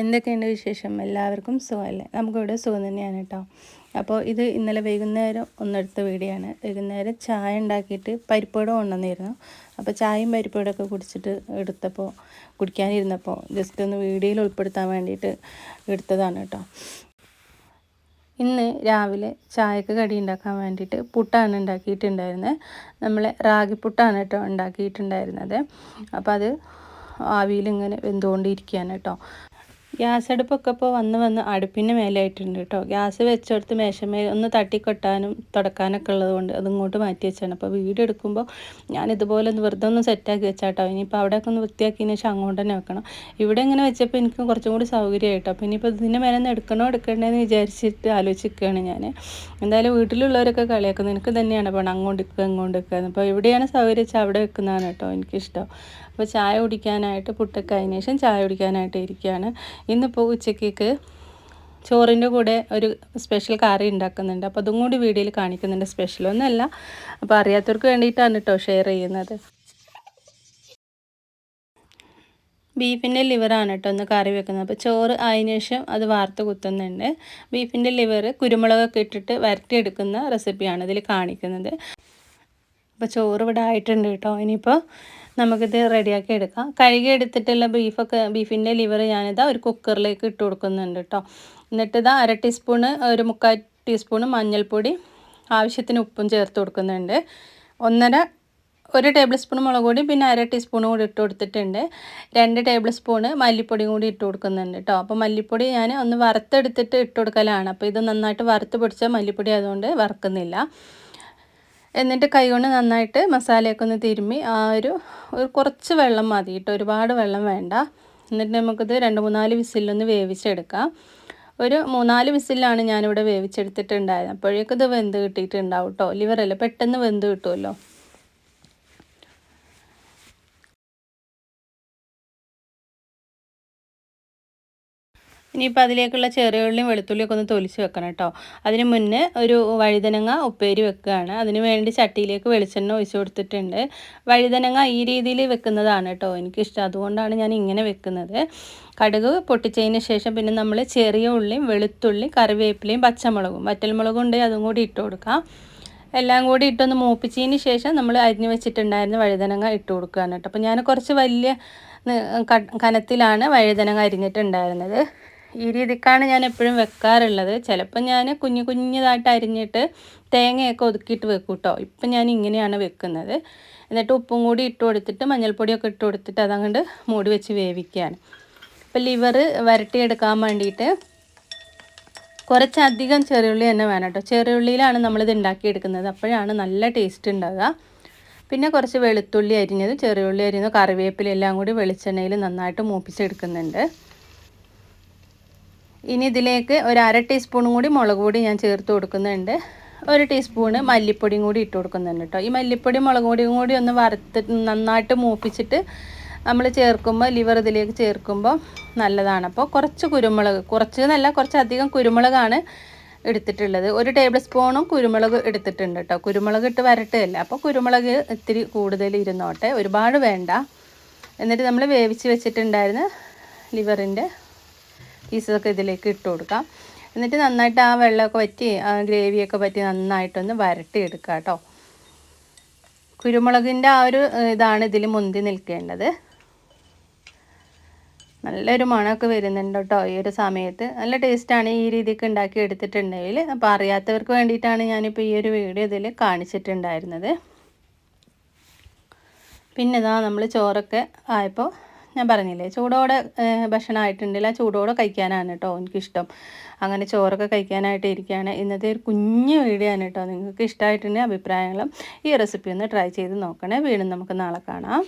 എന്തൊക്കെയുണ്ട് വിശേഷം? എല്ലാവർക്കും സുഖമല്ലേ? നമുക്കിവിടെ സുഖം തന്നെയാണ് കേട്ടോ. അപ്പോൾ ഇത് ഇന്നലെ വൈകുന്നേരം ഒന്നെടുത്ത വീഡിയോ ആണ് വൈകുന്നേരം ചായ ഉണ്ടാക്കിയിട്ട് പരിപ്പുവട കൊണ്ടുവന്നിരുന്നു അപ്പോൾ ചായയും പരിപ്പുവടയൊക്കെ കുടിച്ചിട്ട് എടുത്തപ്പോൾ കുടിക്കാനിരുന്നപ്പോൾ ജസ്റ്റ് ഒന്ന് വീഡിയോയിൽ ഉൾപ്പെടുത്താൻ വേണ്ടിയിട്ട് എടുത്തതാണ് കേട്ടോ. ഇന്ന് രാവിലെ ചായക്ക് കടി ഉണ്ടാക്കാൻ വേണ്ടിയിട്ട് പുട്ടാണ് ഉണ്ടാക്കിയിട്ടുണ്ടായിരുന്നത്. നമ്മൾ റാഗിപ്പുട്ടാണ് കേട്ടോ ഉണ്ടാക്കിയിട്ടുണ്ടായിരുന്നത്. അപ്പോൾ അത് ആവിയിൽ ഇങ്ങനെ വെന്തുകൊണ്ടിരിക്കുകയാണ് കേട്ടോ. ഗ്യാസ് അടുപ്പൊക്കെ ഇപ്പോൾ വന്ന് വന്ന് അടുപ്പിന്റെ മേലായിട്ടുണ്ട് കേട്ടോ. ഗ്യാസ് വെച്ചെടുത്ത് മേശമേ ഒന്ന് തട്ടിക്കൊട്ടാനും തുടക്കാനൊക്കെ ഉള്ളതുകൊണ്ട് അതിങ്ങോട്ട് മാറ്റി വെച്ചാണ്. അപ്പോൾ വീഡിയോ എടുക്കുമ്പോൾ ഞാൻ ഇതുപോലെ ഒന്ന് വെറുതെ ഒന്ന് സെറ്റാക്കി വെച്ചാട്ടോ ഇനിയിപ്പോൾ അവിടെയൊക്കെ ഒന്ന് വൃത്തിയാക്കിയതിന് ശേഷം അങ്ങോട്ട് തന്നെ വെക്കണം. ഇവിടെ ഇങ്ങനെ വെച്ചപ്പോൾ എനിക്ക് കുറച്ചും കൂടി സൗകര്യമായിട്ടോ അപ്പോൾ ഇനിയിപ്പോൾ ഇതിന്റെ മേലെ ഒന്ന് എടുക്കണോ എടുക്കണ്ടേന്ന് വിചാരിച്ചിട്ട് ആലോചിക്കുകയാണ് ഞാൻ എന്തായാലും വീട്ടിലുള്ളവരൊക്കെ കളിയാക്കുന്നത് എനിക്ക് തന്നെയാണ് പണം. അങ്ങോട്ട് വെക്കുക ഇങ്ങോട്ട് വെക്കുക അപ്പോൾ എവിടെയാണ് സൗകര്യം വെച്ചാൽ അവിടെ വെക്കുന്നതാണ് കേട്ടോ എനിക്കിഷ്ടം. അപ്പോൾ ചായ കുടിക്കാനായിട്ട് പുട്ടൊക്കെ അതിന് ശേഷം ചായ കുടിക്കാനായിട്ട് ഇരിക്കുകയാണ്. ഇന്നിപ്പോൾ ഉച്ചക്കേക്ക് ചോറിന്റെ കൂടെ ഒരു സ്പെഷ്യൽ കറി ഉണ്ടാക്കുന്നുണ്ട്. അപ്പോൾ അതും കൂടി വീഡിയോയിൽ കാണിക്കുന്നുണ്ട്. സ്പെഷ്യൽ ഒന്നല്ല അപ്പോൾ അറിയാത്തവർക്ക് വേണ്ടിയിട്ടാണ് കേട്ടോ ഷെയർ ചെയ്യുന്നത്. ബീഫിന്റെ ലിവറാണ് കേട്ടോ ഒന്ന് കറി വെക്കുന്നത്. അപ്പോൾ ചോറ് അതിന് ശേഷം അത് വാർത്ത് കുത്തുന്നുണ്ട്. ബീഫിന്റെ ലിവർ കുരുമുളകൊക്കെ ഇട്ടിട്ട് വരട്ടിയെടുക്കുന്ന റെസിപ്പിയാണ് ഇതിൽ കാണിക്കുന്നത്. അപ്പോൾ ചോറ് ഇവിടെ ആയിട്ടുണ്ട് കേട്ടോ. ഇനിയിപ്പോൾ നമുക്കിത് റെഡിയാക്കി എടുക്കാം. കഴുകി എടുത്തിട്ടുള്ള ബീഫൊക്കെ ബീഫിന്റെ ലിവർ ഞാനിതാ ഒരു കുക്കറിലേക്ക് ഇട്ട് കൊടുക്കുന്നുണ്ട് കേട്ടോ. എന്നിട്ട് ഇതാ അര ടീസ്പൂണ് ഒരു മുക്കാൽ ടീസ്പൂണ് മഞ്ഞൾപ്പൊടി ആവശ്യത്തിന് ഉപ്പും ചേർത്ത് കൊടുക്കുന്നുണ്ട്. ഒന്നര ഒരു ടേബിൾ സ്പൂൺ മുളക് പൊടി പിന്നെ അര ടീസ്പൂൺ കൂടി ഇട്ട് കൊടുത്തിട്ടുണ്ട്. രണ്ട് ടേബിൾ സ്പൂണ് മല്ലിപ്പൊടിയും കൂടി ഇട്ട് കൊടുക്കുന്നുണ്ട് കേട്ടോ. അപ്പോൾ മല്ലിപ്പൊടി ഞാൻ ഒന്ന് വറുത്തെടുത്തിട്ട് ഇട്ട് കൊടുക്കലാണ്. അപ്പോൾ ഇത് നന്നായിട്ട് വറുത്ത് പൊടിച്ചാൽ മല്ലിപ്പൊടി ആയതുകൊണ്ട് വറുക്കുന്നില്ല. എന്നിട്ട് കൈകൊണ്ട് നന്നായിട്ട് മസാലയൊക്കെ ഒന്ന് തിരുമ്മി ആ ഒരു ഒരു കുറച്ച് വെള്ളം മതി കേട്ടോ. ഒരുപാട് വെള്ളം വേണ്ട. എന്നിട്ട് നമുക്കിത് രണ്ട് മൂന്നാൽ വിസിലൊന്ന് വേവിച്ചെടുക്കാം. ഒരു മൂന്നാൽ വിസിലാണ് ഞാനിവിടെ വേവിച്ചെടുത്തിട്ടുണ്ടായത്. അപ്പോഴേക്കും ഇത് വെന്ത് കിട്ടിയിട്ടുണ്ടാവും കേട്ടോ. ലിവറല്ലേ? പെട്ടെന്ന് വെന്ത് കിട്ടുമല്ലോ. ഇനിയിപ്പോൾ അതിലേക്കുള്ള ചെറിയ ഉള്ളിയും വെളുത്തുള്ളിയൊക്കെ ഒന്ന് തൊലിച്ച് വെക്കണം കേട്ടോ. അതിന് മുന്നേ ഒരു വഴുതനങ്ങ ഉപ്പേരി വെക്കുകയാണ്. അതിന് വേണ്ടി ചട്ടിയിലേക്ക് വെളിച്ചെണ്ണ ഒഴിച്ച് കൊടുത്തിട്ടുണ്ട്. വഴുതനങ്ങ ഈ രീതിയിൽ വെക്കുന്നതാണ് കേട്ടോ എനിക്കിഷ്ടം. അതുകൊണ്ടാണ് ഞാൻ ഇങ്ങനെ വെക്കുന്നത്. കടുക് പൊട്ടിച്ചതിന് ശേഷം പിന്നെ നമ്മൾ ചെറിയ ഉള്ളിയും വെളുത്തുള്ളി കറിവേപ്പിലയും പച്ചമുളകും വറ്റൽമുളകും ഉണ്ട് അതും കൂടി ഇട്ട് കൊടുക്കാം. എല്ലാം കൂടി ഇട്ടൊന്ന് മൂപ്പിച്ചതിന് ശേഷം നമ്മൾ അരിഞ്ഞ് വെച്ചിട്ടുണ്ടായിരുന്ന വഴുതനങ്ങ ഇട്ട് കൊടുക്കുകയാണ് കേട്ടോ. അപ്പോൾ ഞാൻ കുറച്ച് വലിയ കനത്തിലാണ് വഴുതനങ്ങ അരിഞ്ഞിട്ടുണ്ടായിരുന്നത്. ഈ രീതിക്കാണ് ഞാൻ എപ്പോഴും വെക്കാറുള്ളത്. ചിലപ്പോൾ ഞാൻ കുഞ്ഞു കുഞ്ഞതായിട്ട് അരിഞ്ഞിട്ട് തേങ്ങയൊക്കെ ഒതുക്കിയിട്ട് വെക്കും കേട്ടോ ഇപ്പം ഞാൻ ഇങ്ങനെയാണ് വെക്കുന്നത്. എന്നിട്ട് ഉപ്പും കൂടി ഇട്ട് കൊടുത്തിട്ട് മഞ്ഞൾപ്പൊടിയൊക്കെ ഇട്ട് കൊടുത്തിട്ട് അതങ്ങോട്ട് മൂടി വെച്ച് വേവിക്കുകയാണ് ഇപ്പം ലിവർ വരട്ടിയെടുക്കാൻ വേണ്ടിയിട്ട് കുറച്ചധികം ചെറിയുള്ളി തന്നെ വേണം കേട്ടോ. ചെറിയുള്ളിയിലാണ് നമ്മളിത് ഉണ്ടാക്കിയെടുക്കുന്നത്. അപ്പോഴാണ് നല്ല ടേസ്റ്റ് ഉണ്ടാകുക പിന്നെ കുറച്ച് വെളുത്തുള്ളി അരിഞ്ഞത് ചെറിയുള്ളി അരിഞ്ഞത് കറിവേപ്പില എല്ലാം കൂടി വെളിച്ചെണ്ണയിൽ നന്നായിട്ട് മൂപ്പിച്ചെടുക്കുന്നുണ്ട്. ഇനി ഇതിലേക്ക് ഒരു അര ടീസ്പൂണും കൂടി മുളക് പൊടി ഞാൻ ചേർത്ത് കൊടുക്കുന്നുണ്ട്. ഒരു ടീസ്പൂണ് മല്ലിപ്പൊടിയും കൂടി ഇട്ട് കൊടുക്കുന്നുണ്ട് കേട്ടോ ഈ മല്ലിപ്പൊടി മുളക് പൊടിയും കൂടി ഒന്ന് വറുത്ത് നന്നായിട്ട് മൂപ്പിച്ചിട്ട് നമ്മൾ ചേർക്കുമ്പോൾ ലിവർ ഇതിലേക്ക് ചേർക്കുമ്പോൾ നല്ലതാണ്. അപ്പോൾ കുറച്ച് കുരുമുളക് കുറച്ച് നല്ല കുറച്ചധികം കുരുമുളകാണ് എടുത്തിട്ടുള്ളത്. ഒരു ടേബിൾ സ്പൂണും കുരുമുളക് എടുത്തിട്ടുണ്ട് കേട്ടോ കുരുമുളക് ഇട്ട് വരട്ടില്ല അപ്പോൾ കുരുമുളക് ഇത്തിരി കൂടുതൽ ഇരുന്നോട്ടെ. ഒരുപാട് വേണ്ട. എന്നിട്ട് നമ്മൾ വേവിച്ച് വെച്ചിട്ടുണ്ടായിരുന്ന ലിവറിന്റെ പീസൊക്കെ ഇതിലേക്ക് ഇട്ട് കൊടുക്കാം. എന്നിട്ട് നന്നായിട്ട് ആ വെള്ളമൊക്കെ പറ്റി ആ ഗ്രേവിയൊക്കെ പറ്റി നന്നായിട്ടൊന്ന് വരട്ടിയെടുക്കുക കേട്ടോ. കുരുമുളകിന്റെ ആ ഒരു ഇതാണ് ഇതിൽ മുന്തി നിൽക്കേണ്ടത്. നല്ലൊരു മണമൊക്കെ വരുന്നുണ്ട് കേട്ടോ ഈ ഒരു സമയത്ത്. നല്ല ടേസ്റ്റാണ് ഈ രീതിക്ക് ഉണ്ടാക്കി എടുത്തിട്ടുണ്ടെങ്കിൽ. അപ്പോൾ അറിയാത്തവർക്ക് വേണ്ടിയിട്ടാണ് ഞാനിപ്പോൾ ഈ ഒരു വീഡിയോ ഇതിൽ കാണിച്ചിട്ടുണ്ടായിരുന്നത്. പിന്നെ ഇതാ നമ്മൾ ചോറൊക്കെ ആയപ്പോൾ ഞാൻ പറഞ്ഞില്ലേ ചൂടോടെ ഭക്ഷണമായിട്ടുണ്ടെങ്കിൽ ചൂടോടെ കഴിക്കാനാണ് കേട്ടോ എനിക്കിഷ്ടം. അങ്ങനെ ചോറൊക്കെ കഴിക്കാനായിട്ട് ഇരിക്കുകയാണ്. ഇന്നത്തെ ഒരു കുഞ്ഞു വീഡിയോ ആണ് കേട്ടോ നിങ്ങൾക്ക് ഇഷ്ടമായിട്ടുണ്ടെങ്കിൽ അഭിപ്രായങ്ങളും ഈ റെസിപ്പി ഒന്ന് ട്രൈ ചെയ്ത് നോക്കണേ. വീണ്ടും നമുക്ക് നാളെ കാണാം.